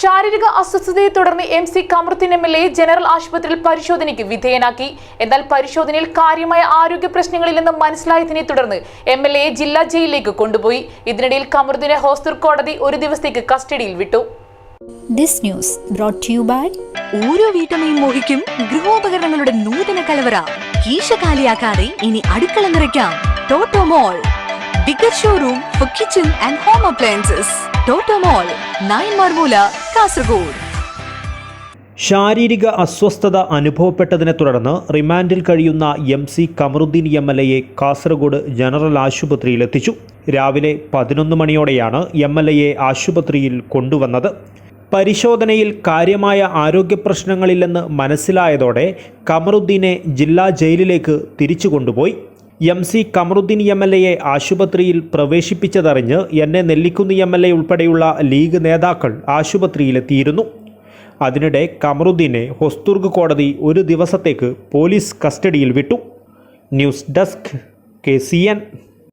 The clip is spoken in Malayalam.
ശാരീരിക അസ്വസ്ഥതയെ തുടർന്ന് M C Kamaruddin M L A general ആശുപത്രിയിൽ പരിശോധനയ്ക്ക് വിധേയനാക്കി. എന്നാൽ പരിശോധനയിൽ കാര്യമായ ആരോഗ്യ പ്രശ്നങ്ങളില്ലെന്ന് മനസ്സിലായതിനെ തുടർന്ന് എം എൽ എ ജില്ലാ ജയിലിലേക്ക് കൊണ്ടുപോയി. ഇതിനിടയിൽ കമറുദ്ദീനെ ഹോസ്റ്റർ കോടതി ഒരു ദിവസത്തേക്ക് കസ്റ്റഡിയിൽ വിട്ടു. This news brought to you by ഓരോ വീട്ടമ്മയും മോഹിക്കും ഗൃഹോപകരണങ്ങളുടെ നൂതന കലവറ. കീശ കാലിയാക്കാതെ ഇനി അടുക്കള നിറയ്ക്കാം. Toto mall bigger showroom for kitchen and home appliances ശാരീരിക അസ്വസ്ഥത അനുഭവപ്പെട്ടതിനെ തുടർന്ന് റിമാൻഡിൽ കഴിയുന്ന M C Kamaruddin M L എയെ Kasaragod general ആശുപത്രിയിൽ എത്തിച്ചു. രാവിലെ പതിനൊന്ന് മണിയോടെയാണ് എം എൽ എയെ ആശുപത്രിയിൽ കൊണ്ടുവന്നത്. പരിശോധനയിൽ കാര്യമായ ആരോഗ്യ പ്രശ്നങ്ങളില്ലെന്ന് മനസ്സിലായതോടെ കമറുദ്ദീനെ ജില്ലാ ജയിലിലേക്ക് തിരിച്ചു കൊണ്ടുപോയി. M C Kamaruddin M L എയെ ആശുപത്രിയിൽ പ്രവേശിപ്പിച്ചതറിഞ്ഞ് N A Nellikunnu M L A ഉൾപ്പെടെയുള്ള ലീഗ് നേതാക്കൾ ആശുപത്രിയിലെത്തിയിരുന്നു. അതിനിടെ കമറുദ്ദീനെ ഹൊസ്തുർഗ് കോടതി ഒരു ദിവസത്തേക്ക് പോലീസ് കസ്റ്റഡിയിൽ വിട്ടു. News desk K